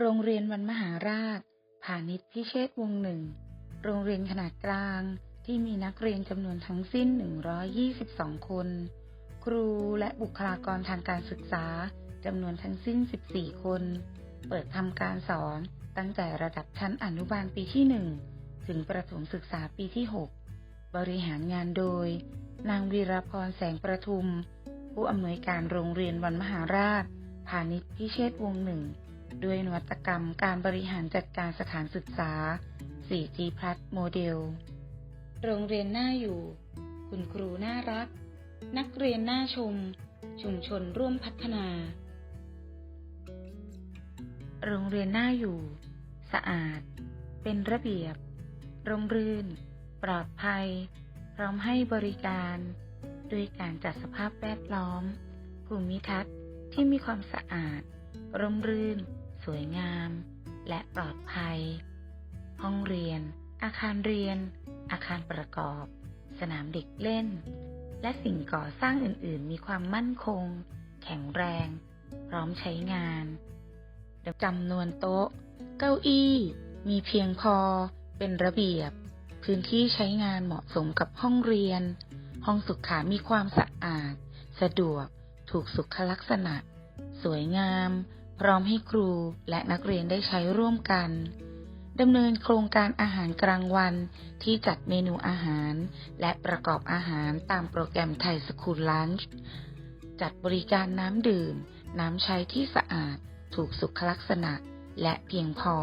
โรงเรียนวันมหาราชพาณิชย์พิเชษวงศ์หนึ่ง โรงเรียนขนาดกลางที่มีนักเรียนจำนวนทั้งสิ้น 122 คน ครูและบุคลากรทางการศึกษาจำนวนทั้งสิ้น 14 คน เปิดทำการสอนตั้งแต่ระดับชั้นอนุบาลปีที่ 1 ถึงประถมศึกษาปีที่ 6 บริหารงานโดย นางวีรพรแสงประทุม ผู้อำนวยการโรงเรียนวันมหาราชพาณิชย์พิเชษวงศ์หนึ่ง ด้วยนวัตกรรมการบริหารจัดการสถานศึกษา 4G Plus โมเดล โรงเรียนน่าอยู่ คุณครูน่ารัก นักเรียนน่าชม ชุมชนร่วมพัฒนา โรงเรียนน่าอยู่ สะอาด เป็นระเบียบ ร่มรื่น ปลอดภัย พร้อมให้บริการ ด้วยการจัดสภาพแวดล้อม ภูมิทัศน์ที่มีความสะอาด ร่มรื่น สวยงาม และปลอดภัย ห้องเรียน อาคารเรียน อาคารประกอบ สนามเด็กเล่น และสิ่งก่อสร้างอื่น ๆ มีความมั่นคง แข็งแรง พร้อมใช้งานจำนวนโต๊ะ เก้าอี้ มีเพียงพอ เป็นระเบียบ พื้นที่ใช้งานเหมาะสมกับห้องเรียน ห้องสุขา มีความสะอาด สะดวก ถูกสุขลักษณะ สวยงาม พร้อมให้ครูและนักเรียนได้ใช้ร่วมกันดำเนินโครงการอาหารกลางวันที่จัดเมนูอาหาร และประกอบอาหารตามโปรแกรมไทยสคูลลันช์จัดบริการน้ำดื่ม น้ำใช้ที่สะอาด ถูกสุขลักษณะ และเพียงพอ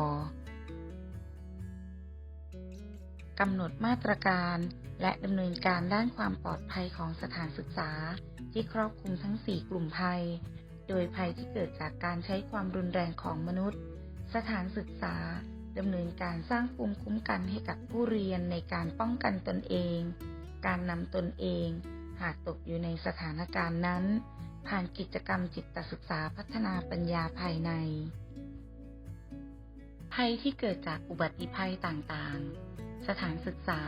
กำหนดมาตรการ และดำเนินการด้านความปลอดภัยของสถานศึกษา ที่ครอบคลุมทั้ง 4 กลุ่มภัย โดยภัยที่เกิดจากการใช้ความรุนแรงของมนุษย์ สถานศึกษาดำเนินการสร้างภูมิคุ้มกันให้กับผู้เรียนในการป้องกันตนเอง การนำตนเอง หากตกอยู่ในสถานการณ์นั้น ผ่านกิจกรรมจิตศึกษาพัฒนาปัญญาภายใน ภัยที่เกิดจากอุบัติภัยต่างๆ สถานศึกษา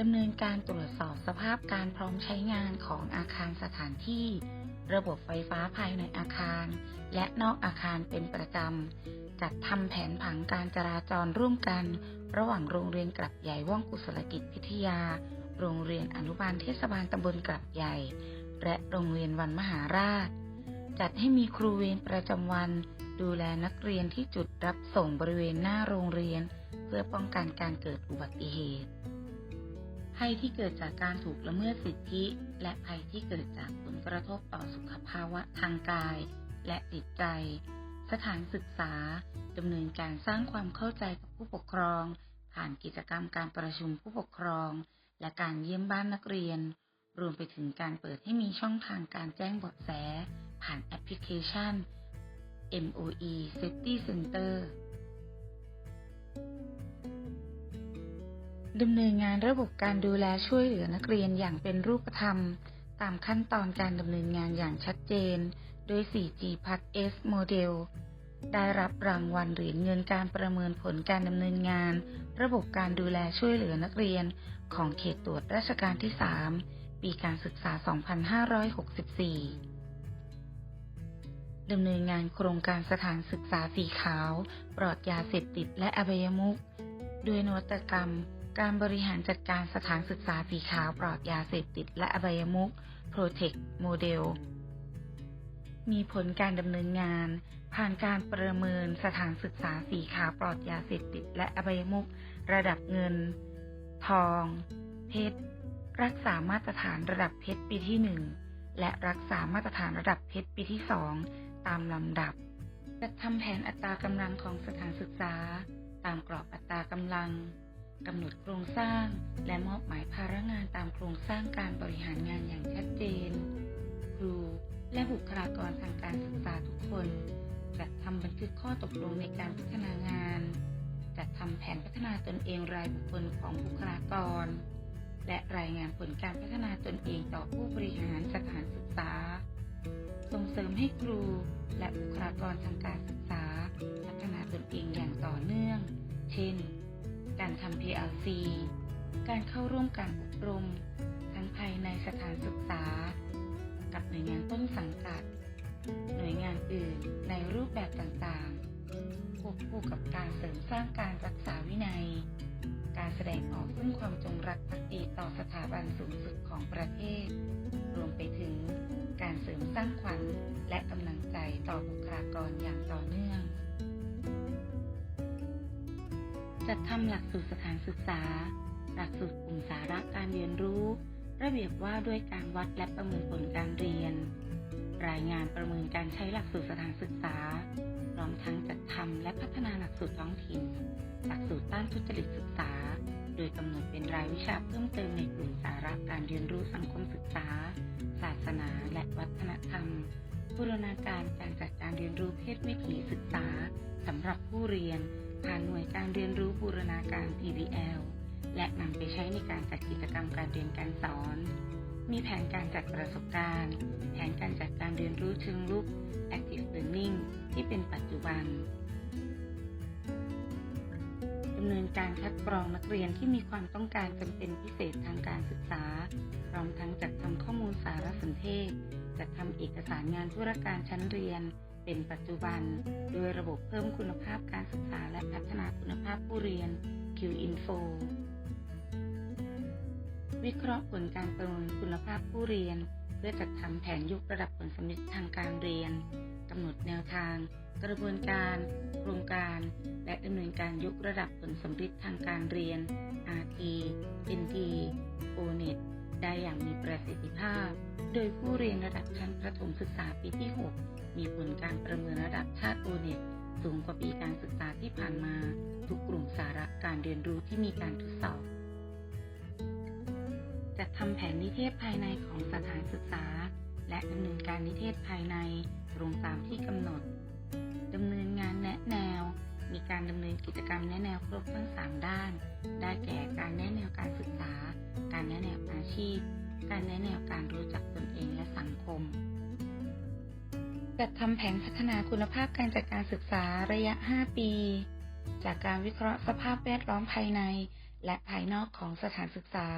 ดำเนินการตรวจสอบสภาพการพร้อมใช้งานของอาคารสถานที่ ระบบไฟฟ้าภายในอาคาร และนอกอาคารเป็นประจำ จัดทำแผนผังการจราจรร่วมกัน ระหว่างโรงเรียนกลับใหญ่ว่องกุศลกิจพิทยา โรงเรียนอนุบาลเทศบาลตำบลกลับใหญ่ และโรงเรียนวันมหาราช จัดให้มีครูเวรประจำวัน ดูแลนักเรียนที่จุดรับส่งบริเวณหน้าโรงเรียน เพื่อป้องกันการเกิดอุบัติเหตุ ภัยที่เกิดจากการถูกละเมิดสิทธิ และภัยที่เกิดจากผลกระทบต่อสุขภาวะทางกาย และจิตใจ สถานศึกษาดำเนินการสร้างความเข้าใจกับผู้ปกครอง ผ่านกิจกรรมการประชุมผู้ปกครอง และการเยี่ยมบ้านนักเรียน รวมไปถึงการเปิดให้มีช่องทางการแจ้งเบาะแส ผ่านแอปพลิเคชัน MOE Safety Center ดำเนินงานระบบการดูแลช่วยเหลือนักเรียนอย่างเป็นรูปธรรม ตามขั้นตอนการดำเนินงานอย่างชัดเจน โดย 4G p l u s S โมเดลได้รับรางวัลเหรียญเงินการประเมินผลการดำเนินงาน ระบบการดูแลช่วยเหลือนักเรียน ของเขตตรวจราชการที่ 3 ปีการศึกษา 2564 ดำเนินงานโครงการสถานศึกษาสีขาว ปลอดยาเสพติดและอบายมุขด้วยนวัตกรรม การบริหารจัดการสถานศึกษาสีขาวปลอดยาเสพติดและอบายมุข Protect Model มีผลการดำเนินงาน ผ่านการประเมินสถานศึกษาสีขาวปลอดยาเสพติดและอบายมุข ระดับเงิน ทอง เพชร รักษามาตรฐานระดับเพชรปีที่ 1 และรักษามาตรฐานระดับเพชรปีที่ 2 ตามลำดับจัดทำแผนอัตรากำลังของสถานศึกษา ตามกรอบอัตรากำลัง กำหนดโครงสร้าง และมอบหมายภาระงานตามโครงสร้างการบริหารงานอย่างชัดเจน ครูและบุคลากรทางการศึกษาทุกคน จัดทำบันทึกข้อตกลงในการพัฒนางาน จัดทำแผนพัฒนาตนเองรายบุคคลของบุคลากร และรายงานผลการพัฒนาตนเองต่อผู้บริหารสถานศึกษา ส่งเสริมให้ครูและบุคลากรทางการศึกษา พัฒนาตนเองอย่างต่อเนื่อง เช่น การทำ PLC การเข้าร่วมการอบรม ทั้งภายในสถานศึกษา กับหน่วยงานต้นสังกัด หน่วยงานอื่นในรูปแบบต่างๆ ควบคู่กับการเสริมสร้างการรักษาวินัย การแสดงออกซึ่งความจงรักภักดีต่อสถาบันสูงสุดของประเทศ รวมไปถึงการเสริมสร้างขวัญและกำลังใจต่อบุคลากรอย่างต่อเนื่อง จัดทำหลักสูตรสถานศึกษา หลักสูตรกลุ่มสาระการเรียนรู้ ระเบียบว่าด้วยการวัดและประเมินผลการเรียน รายงานประเมินการใช้หลักสูตรสถานศึกษาพร้อมทั้งจัดทำและพัฒนาหลักสูตรท้องถิ่น หลักสูตรต้านทุจริตศึกษา โดยกำหนดเป็นรายวิชาเพิ่มเติมในกลุ่มสาระการเรียนรู้สังคมศึกษา ศาสนาและวัฒนธรรมบูรณาการการจัดการเรียนรู้เพศวิถีศึกษาสำหรับผู้เรียน ผ่านหน่วยการเรียนรู้บูรณาการ PBL และนำไปใช้ในการจัดกิจกรรมการเรียนการสอน มีแผนการจัดประสบการณ์ แผนการจัดการเรียนรู้เชิงลุก Active Learning ที่เป็นปัจจุบันดำเนินการคัดกรองนักเรียนที่มีความต้องการจำเป็นพิเศษทางการศึกษา พร้อมทั้งจัดทำข้อมูลสารสนเทศ จัดทำเอกสารงานธุรการชั้นเรียน เป็นปัจจุบัน โดยระบบเพิ่มคุณภาพการศึกษาและพัฒนาคุณภาพผู้เรียน QInfo วิเคราะห์ผลการประเมินคุณภาพผู้เรียน เพื่อจัดทำแผนยกระดับผลสำเร็จทางการเรียนกำหนดแนวทาง กระบวนการ โครงการ และดำเนินการยกระดับผลสำเร็จทางการเรียน RT NT ONET ได้อย่างมีประสิทธิภาพ โดยผู้เรียนระดับชั้นประถมศึกษาปีที่ 6 มีผลการประเมินระดับชาติ ONET สูงกว่าปีการศึกษาที่ผ่านมา ทุกกลุ่มสาระการเรียนรู้ที่มีการทดสอบ จัดทำแผนนิเทศภายในของสถานศึกษา และดำเนินการนิเทศภายในตรงตามที่กำหนดดำเนินงานแนะแนว มีการดำเนินกิจกรรมแนะแนวครบทั้ง 3 ด้าน ได้แก่การแนะแนวการศึกษา การแนะแนวอาชีพ การแนะแนวการรู้จักตนเองและสังคม จัดทำแผนพัฒนาคุณภาพการจัดการศึกษาระยะ 5 ปี จากการวิเคราะห์สภาพแวดล้อมภายใน และภายนอกของสถานศึกษา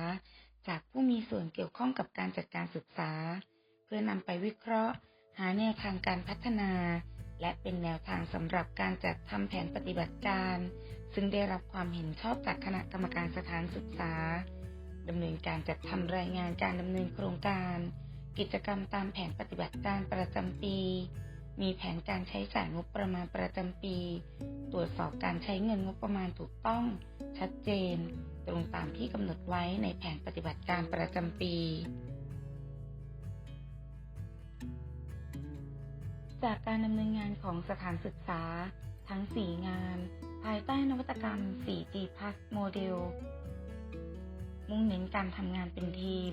จากผู้มีส่วนเกี่ยวข้องกับการจัดการศึกษา เพื่อนำไปวิเคราะห์ หาแนวทางการพัฒนา และเป็นแนวทางสำหรับการจัดทำแผนปฏิบัติการ ซึ่งได้รับความเห็นชอบจากคณะกรรมการสถานศึกษาดำเนินการจัดทำรายงานการดำเนินโครงการ กิจกรรมตามแผนปฏิบัติการประจำปี มีแผนการใช้จ่ายงบประมาณประจำปี ตรวจสอบการใช้เงินงบประมาณถูกต้อง ชัดเจน ตรงตามที่กำหนดไว้ในแผนปฏิบัติการประจำปี จากการดำเนินงานของสถานศึกษา ทั้ง 4 งาน ภายใต้นวัตกรรม 4G Plus Model มุ่งเน้นการทำงานเป็นทีม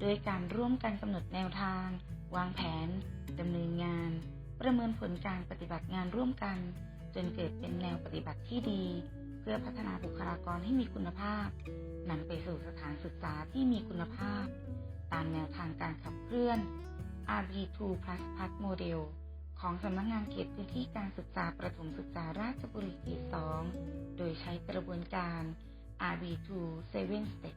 โดยการร่วมกันกำหนดแนวทาง วางแผนดำเนินงาน ประเมินผลการปฏิบัติงานร่วมกัน จนเกิดเป็นแนวปฏิบัติที่ดี เพื่อพัฒนาบุคลากรให้มีคุณภาพนำไปสู่สถานศึกษาที่มีคุณภาพ ตามแนวทางการขับเคลื่อน RB2 Plus Plus Model ของสำนักงงานเขตพื้นที่การศึกษาประถมศึกษาราชบุรีเขต2โดยใช้กระบวนการ RB2 7 Step